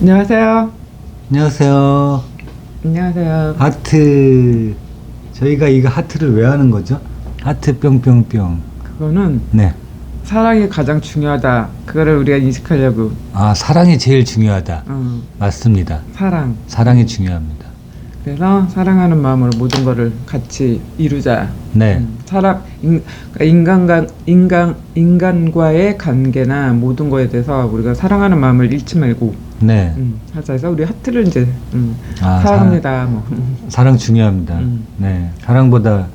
안녕하세요. 안녕하세요. 안녕하세요. 하트 저희가 이거 하트를 왜 하는 거죠? 하트 뿅뿅뿅. 그거는 네. 사랑이 가장 중요하다. 그거를 우리가 인식하려고. 아 사랑이 제일 중요하다. 어, 맞습니다. 사랑. 사랑이 중요합니다. 그래서 사랑하는 마음으로 모든 거를 같이 이루자. 네. 음, 사람 인, 그러니까 인간과 인간 인간과의 관계나 모든 거에 대해서 우리가 사랑하는 마음을 잃지 말고 네. 음, 하자 해서 우리 하트를 이제 음, 아, 사랑합니다. 뭐 음, 사랑 중요합니다. 음. 네. 사랑보다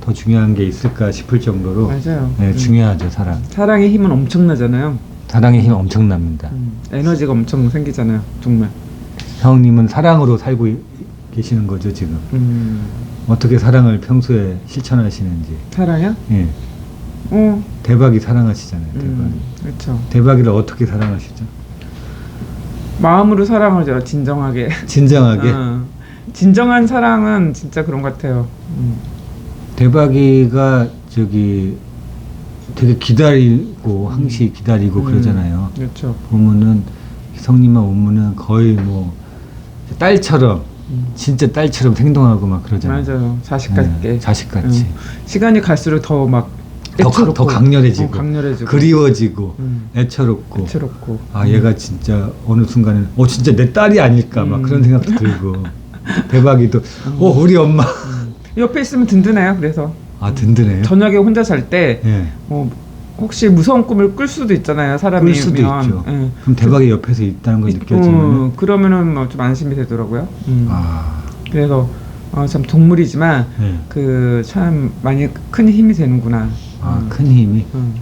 더 중요한 게 있을까 싶을 정도로 맞아요. 네, 음. 중요하죠 사랑. 사랑의 힘은 엄청나잖아요. 사랑의 힘 엄청납니다. 음, 에너지가 엄청 생기잖아요. 정말. 형님은 사랑으로 살고 이- 계시는 거죠 지금. 음, 어떻게 사랑을 평소에 실천하시는지. 사랑이요? 예. 어, 대박이 사랑하시잖아요. 대박이. 음, 그렇죠. 대박이를 어떻게 사랑하시죠? 마음으로 사랑하죠. 진정하게. 진정하게. 어, 진정한 사랑은 진짜 그런 것 같아요. 음, 대박이가 저기 되게 기다리고 항시 기다리고 음, 그러잖아요. 그렇죠. 보면은 희성님만 오면은 거의 뭐 딸처럼 음, 진짜 딸처럼 행동하고 막 그러잖아요. 맞아요. 자식 같게. 네, 자식 같이. 음, 시간이 갈수록 더막 더, 강- 더 강렬해지고, 어, 강렬해지고. 그리워지고 음, 애처롭고 애처롭고. 아 얘가 진짜 어느 순간은 어 진짜 내 딸이 아닐까 막 음. 그런 생각도 들고 대박이도 어 우리 엄마 음. 옆에 있으면 든든해요. 그래서 아 든든해요. 저녁에 혼자 잘때 예. 뭐 혹시 무서운 꿈을 꿀 수도 있잖아요. 사람이 꿀 수도 있죠. 예. 그럼 대박이 옆에서 있다는 걸 이- 느껴지면 어, 그러면은 뭐 좀 안심이 되더라고요. 음. 아 그래서 어, 참 동물이지만 예. 그참 많이 큰 힘이 되는구나. 아, 음. 큰 힘이 음.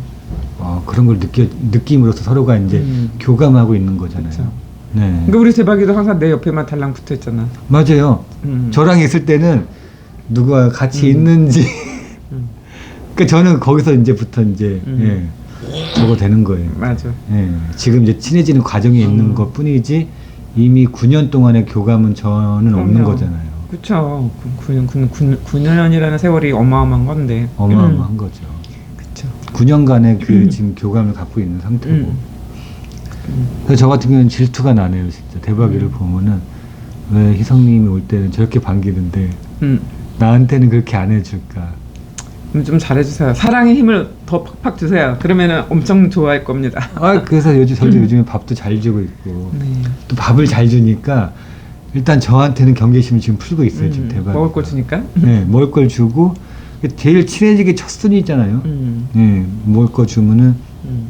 어, 그런 걸 느껴 느낌으로써 서로가 이제 음. 교감하고 있는 거잖아요. 그쵸. 네. 그러니까 우리 대박이도 항상 내 옆에만 달랑 붙어 있잖아. 맞아요. 음. 저랑 있을 때는 누가 같이 음. 있는지 음. 그러니까 저는 거기서 이제부터 이제 음. 예. 저거 되는 거예요. 맞아. 예. 지금 이제 친해지는 있는 음. 것 뿐이지 이미 9년 동안의 교감은 저는 없는 그럼요. 거잖아요. 그쵸. 9년, 9, 9년이라는 세월이 어마어마한 건데. 어마어마한 음. 거죠. 그쵸. 9년간의 그 지금 교감을 갖고 있는 상태고. 음. 음. 그래서 저 같은 경우는 질투가 나네요, 진짜. 대박이를 음. 보면은 왜 희성님이 올 때는 저렇게 반기는데 음. 나한테는 그렇게 안 해줄까. 좀 잘해주세요. 사랑의 힘을 더 팍팍 주세요. 그러면은 엄청 좋아할 겁니다. 아, 그래서 요즘 저도 요즘에 밥도 잘 주고 있고 네. 또 밥을 잘 주니까 일단 저한테는 경계심을 지금 풀고 있어요, 지금 음, 대박. 먹을 거 주니까. 네, 먹을 걸 주고 제일 친해지기 첫 순위잖아요. 음. 네, 먹을 거 주면은 음.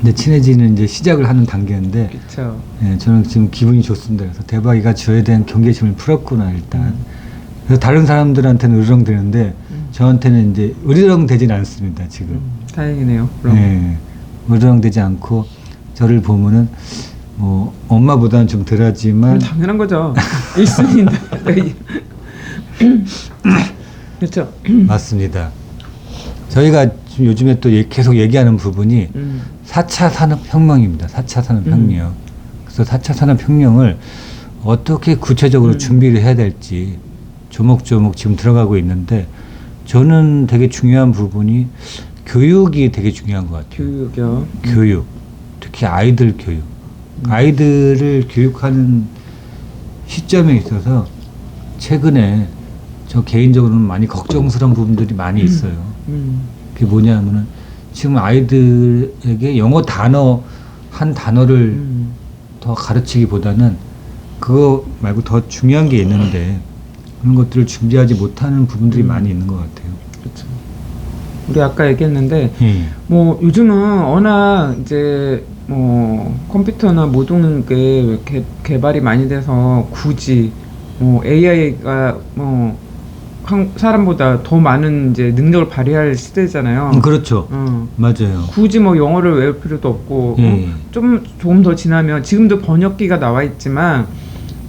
근데 친해지는 이제 시작을 하는 단계인데 그쵸. 네, 저는 지금 기분이 좋습니다. 그래서 대박이가 저에 대한 경계심을 풀었구나 일단. 음. 그래서 다른 사람들한테는 으르렁대는데 음. 저한테는 이제 으르렁대진 않습니다 지금. 음. 다행이네요. 그럼. 네, 으르렁대지 않고 저를 보면은 뭐 엄마보다는 좀 덜하지만 당연한 거죠. 일순인데. 그렇죠. 맞습니다. 저희가 지금 요즘에 또 얘- 계속 얘기하는 부분이 음. 4차 산업혁명입니다. 4차 산업혁명. 그래서 4차 산업혁명을 어떻게 구체적으로 음. 준비를 해야 될지 조목조목 지금 들어가고 있는데 저는 되게 중요한 부분이 교육이 되게 중요한 것 같아요. 교육이요. 교육. 특히 아이들 교육. 음. 아이들을 교육하는 시점에 있어서 최근에 저 개인적으로는 많이 걱정스러운 부분들이 많이 음. 있어요. 음. 그게 뭐냐면은 지금 아이들에게 영어 단어 한 단어를 음. 더 가르치기보다는 그거 말고 더 중요한 게 있는데 그런 것들을 준비하지 못하는 부분들이 음. 많이 있는 것 같아요. 그렇죠. 우리 아까 얘기했는데 예. 뭐 요즘은 워낙 이제 뭐 컴퓨터나 모든 게 개, 개발이 많이 돼서 굳이 뭐 AI가 뭐 한, 사람보다 더 많은 이제 능력을 발휘할 시대잖아요. 음, 그렇죠. 어. 맞아요. 굳이 뭐 영어를 외울 필요도 없고 예. 어, 좀 조금 더 지나면 지금도 번역기가 나와 있지만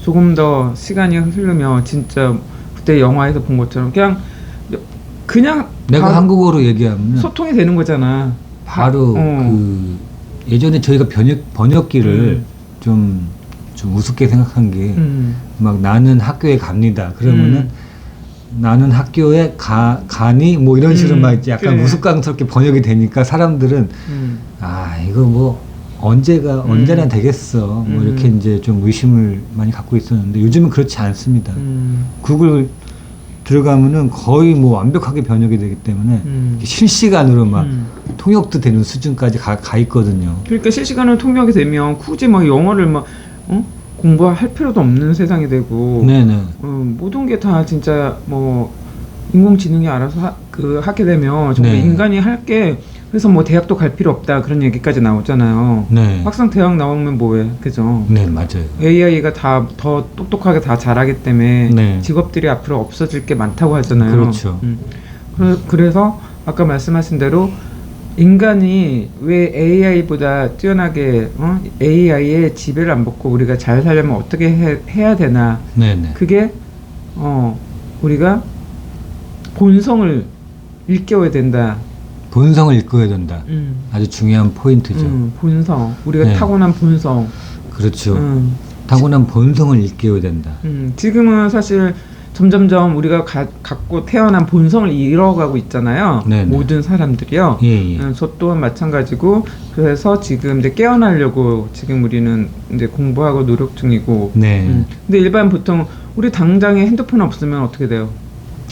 조금 더 시간이 흐르면 진짜 그때 영화에서 본 것처럼 그냥 그냥 내가 한국어로 얘기하면 소통이 되는 거잖아. 바 로 어. 그 예전에 저희가 번역 번역기를 좀, 좀 우습게 생각한 게막 음. 나는 학교에 갑니다. 그러면은 음. 나는 학교에 가 가니 뭐 이런 식으로 음, 막 약간 그래. 우스꽝스럽게 번역이 되니까 사람들은 음. 아 이거 뭐 언제가 음. 언제나 되겠어 뭐 음. 이렇게 이제 좀 의심을 많이 갖고 있었는데 요즘은 그렇지 않습니다. 음. 구글 들어가면은 거의 뭐 완벽하게 번역이 되기 때문에 음. 실시간으로 막 음. 통역도 되는 수준까지 가, 가 있거든요. 그러니까 실시간으로 통역이 되면 굳이 막 영어를 막 어? 공부할 필요도 없는 세상이 되고 네네. 어, 모든 게 다 진짜 뭐 인공지능이 알아서 하, 그 하게 되면 정말 네. 인간이 할 게 그래서 뭐 대학도 갈 필요 없다 그런 얘기까지 나오잖아요. 네. 막상 대학 나오면 뭐해, 그죠? 네 맞아요. AI가 다 더 똑똑하게 다 잘하기 때문에 네. 직업들이 앞으로 없어질 게 많다고 하잖아요. 그렇죠. 음. 그래- 그래서 아까 말씀하신 대로 인간이 왜 AI보다 뛰어나게 어? AI의 지배를 안 받고 우리가 잘 살려면 어떻게 해, 해야 되나 네네. 그게 어 우리가 본성을 일깨워야 된다. 본성을 읽어야 된다. 음. 아주 중요한 포인트죠. 음, 본성 우리가 네. 타고난 본성. 그렇죠. 음. 타고난 본성을 일깨워야 된다. 음, 지금은 사실 점점점 우리가 가, 갖고 태어난 본성을 잃어가고 있잖아요. 네네. 모든 사람들이요. 예, 예. 음, 저 또한 마찬가지고 그래서 지금 이제 깨어나려고 지금 우리는 이제 공부하고 노력 중이고. 네. 음, 근데 일반 보통 우리 당장에 핸드폰 없으면 어떻게 돼요?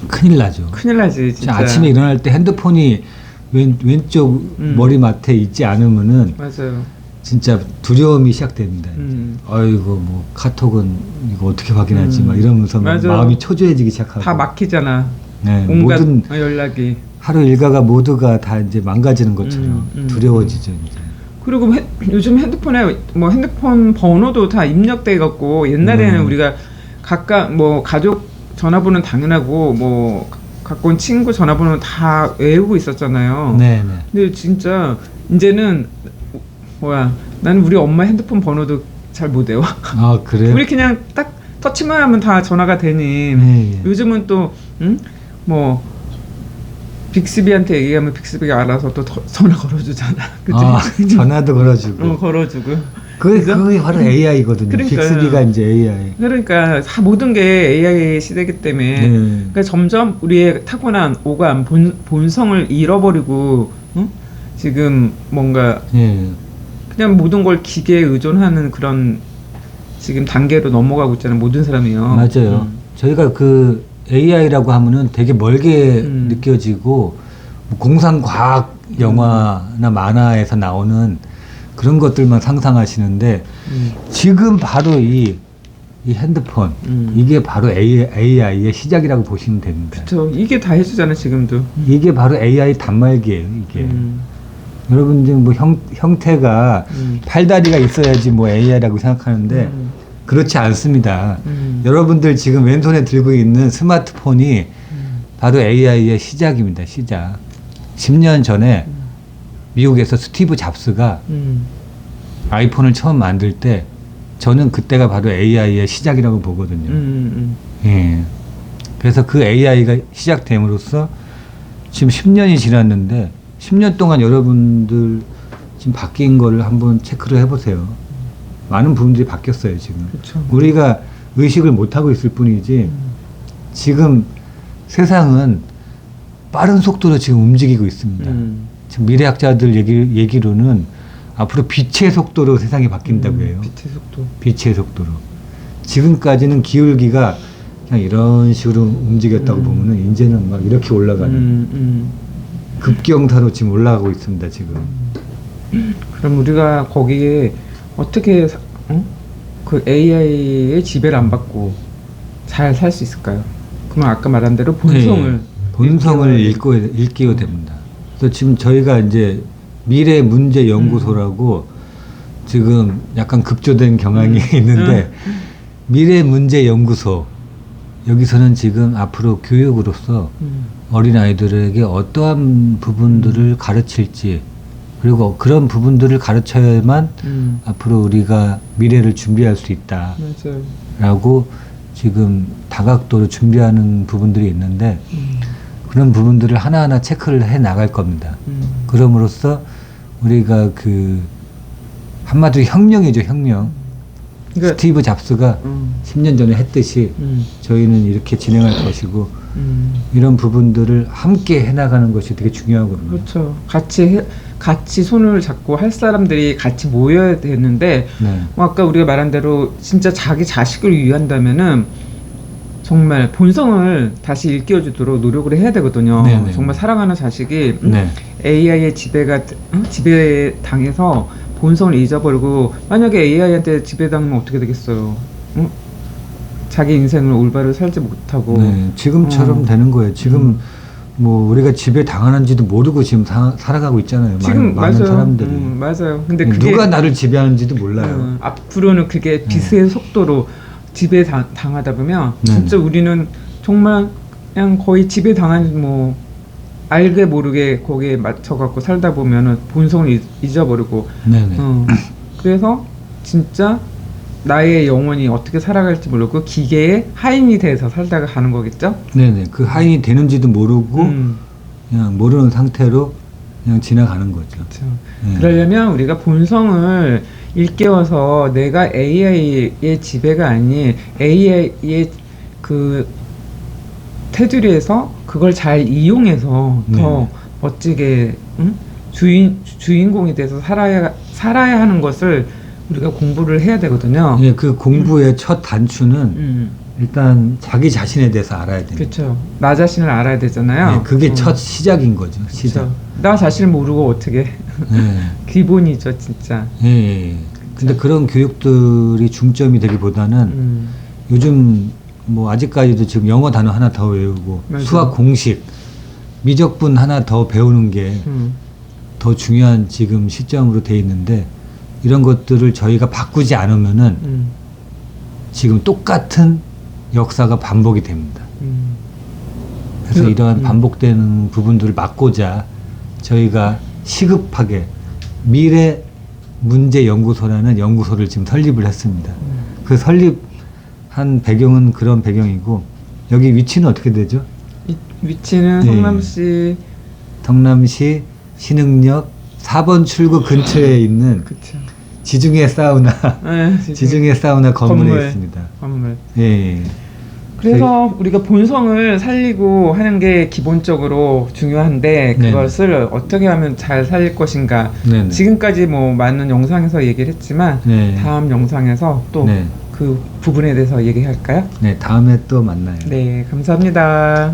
큰일 나죠. 큰일 나지 자, 진짜. 아침에 일어날 때 핸드폰이 왼, 왼쪽 음. 머리맡에 있지 않으면은 맞아요. 진짜 두려움이 시작됩니다. 음. 아이고 뭐 카톡은 이거 어떻게 확인하지 음. 막 이러면서 막 맞아. 마음이 초조해지기 시작하고 다 막히잖아. 네, 모든 연락이. 하루 일과가 모두가 다 이제 망가지는 것처럼 음, 음. 두려워지죠 이제. 그리고 핸- 요즘 핸드폰에 뭐 핸드폰 번호도 다 입력돼 갖고 옛날에는 음. 우리가 각각 뭐 가족 전화번호는 당연하고 뭐 갖고 온 친구 전화번호는 다 외우고 있었잖아요. 네, 네. 근데 진짜 이제는 뭐야 나는 우리 엄마 핸드폰 번호도 잘 못 외워. 아 그래요? 우리 그냥 딱 터치만 하면 다 전화가 되니. 네, 예. 요즘은 또 응? 뭐 빅스비한테 얘기하면 빅스비가 알아서 또 더- 전화 걸어주잖아. 그치? 아, 전화도 걸어주고. 어, 걸어주고. 그게 그죠? 그게 바로 AI거든요. 그러니까요. 빅스비가 이제 AI. 그러니까 다 모든 게 AI 시대이기 때문에 네. 그러니까 점점 우리의 타고난 오감 본, 본성을 잃어버리고 응? 지금 뭔가 예. 그냥 모든 걸 기계에 의존하는 그런 지금 단계로 넘어가고 있잖아요 모든 사람이요 맞아요. 음. 저희가 그 AI라고 하면은 되게 멀게 음. 느껴지고 뭐 공상과학 영화나 만화에서 나오는 그런 것들만 상상하시는데 음. 지금 바로 이, 이 핸드폰 음. 이게 바로 AI의 시작이라고 보시면 됩니다. 그쵸 이게 다 해주잖아 지금도 이게 바로 AI 단말기예요. 이게 음. 여러분들 뭐 형, 형태가 음. 팔다리가 있어야지 뭐 AI라고 생각하는데 음. 그렇지 않습니다. 음. 여러분들 지금 왼손에 들고 있는 스마트폰이 음. 바로 AI의 시작입니다. 시작. 10년 전에 미국에서 스티브 잡스가 음. 아이폰을 처음 만들 때 저는 그때가 바로 AI의 시작이라고 보거든요. 음. 음. 예. 그래서 그 AI가 시작됨으로써 지금 10년이 지났는데 10년 동안 여러분들 지금 바뀐 거를 한번 체크를 해보세요. 많은 부분들이 바뀌었어요, 지금. 그쵸 우리가 의식을 못하고 있을 뿐이지 지금 세상은 빠른 속도로 지금 움직이고 있습니다. 음. 미래학자들 얘기, 얘기로는 앞으로 빛의 속도로 세상이 바뀐다고 음. 해요. 빛의 속도 빛의 속도로. 지금까지는 기울기가 그냥 이런 식으로 움직였다고 음. 보면은 이제는 막 이렇게 올라가는 음. 음. 급경사로 지금 올라가고 있습니다. 지금. 그럼 우리가 거기에 어떻게 사- 어? 그 AI의 지배를 안 받고 잘 살 수 있을까요? 그러면 아까 말한 대로 본성을 네, 본성을 읽고 일깨워 됩니다. 그래서 지금 저희가 이제 미래 문제 연구소라고 지금 약간 급조된 경향이 음. 있는데 미래 문제 연구소 여기서는 지금 앞으로 교육으로서 음. 어린 아이들에게 어떠한 부분들을 가르칠지 그리고 그런 부분들을 가르쳐야만 음. 앞으로 우리가 미래를 준비할 수 있다라고 맞아요. 지금 다각도로 준비하는 부분들이 있는데 음. 그런 부분들을 하나하나 체크를 해 나갈 겁니다. 음. 그럼으로써 우리가 그 한마디로 혁명이죠 혁명. 그러니까- 스티브 잡스가 음, 10년 전에 했듯이 음, 저희는 이렇게 진행할 것이고 음. 이런 부분들을 함께 해나가는 것이 되게 중요하거든요. 그렇죠. 같이 해, 같이 손을 잡고 할 사람들이 같이 모여야 되는데 네. 뭐 아까 우리가 말한 대로 진짜 자기 자식을 위한다면은 정말 본성을 다시 일깨워주도록 노력을 해야 되거든요. 네네. 정말 사랑하는 자식이 음, 네. AI의 지배가 응? 지배 당해서 본성을 잊어버리고 만약에 AI한테 지배당하면 어떻게 되겠어요? 응? 자기 인생을 올바로 살지 못하고 네, 지금처럼 음. 되는 거예요. 지금 뭐 우리가 집에 당하는지도 모르고 지금 사, 살아가고 있잖아요. 지금 많은, 맞아요. 사람들이 음, 맞아요. 근데 그게 누가 나를 지배하는지도 몰라요. 음, 앞으로는 그게 빛의 속도로 지배 당, 당하다 보면 네. 진짜 우리는 정말 그냥 거의 지배 당한 뭐 알게 모르게 거기에 맞춰 갖고 살다 보면은 본성을 잊- 잊어버리고 네네. 어, 그래서 진짜 나의 영혼이 어떻게 살아갈지 모르고 기계의 하인이 돼서 살다가 가는 거겠죠? 네네. 그 하인이 되는지도 모르고 음, 그냥 모르는 상태로 그냥 지나가는 거죠. 그렇죠. 네. 그러려면 우리가 본성을 일깨워서 내가 AI의 지배가 아닌 AI의 그 테두리에서 그걸 잘 이용해서 더 네. 멋지게 응? 주인 주인공이 돼서 살아야 살아야 하는 것을 우리가 공부를 해야 되거든요. 예, 그 공부의 첫 단추는 음, 일단 자기 자신에 대해서 알아야 돼요. 그렇죠. 나 자신을 알아야 되잖아요. 네, 그게 음, 첫 시작인 거죠. 시작. 그쵸. 나 자신을 모르고 어떻게 네. 기본이죠, 진짜. 예, 예. 예. 근데 그런 교육들이 중점이 되기보다는 음, 요즘 뭐 아직까지도 지금 영어 단어 하나 더 외우고 맞아요. 수학 공식 미적분 하나 더 배우는 게더 음, 중요한 지금 시점으로 돼 있는데 이런 것들을 저희가 바꾸지 않으면은 음, 지금 똑같은 역사가 반복이 됩니다. 음. 그래서 그- 이러한 음. 반복되는 부분들을 막고자 저희가 시급하게 미래 문제 연구소라는 연구소를 지금 설립을 했습니다. 그 설립한 배경은 그런 배경이고 여기 위치는 어떻게 되죠? 이 위치는 네. 성남시 성남시 신흥역 4번 출구 근처에 있는 그쵸. 지중해 사우나 네, 지중해 사우나 건물에 건물. 있습니다. 건물. 예, 예. 그래서 우리가 본성을 살리고 하는 게 기본적으로 중요한데 네네. 그것을 어떻게 하면 잘 살릴 것인가. 네네. 지금까지 뭐 많은 영상에서 얘기를 했지만 네. 다음 영상에서 또그 네. 부분에 대해서 얘기할까요? 네, 다음에 또 만나요. 네, 감사합니다.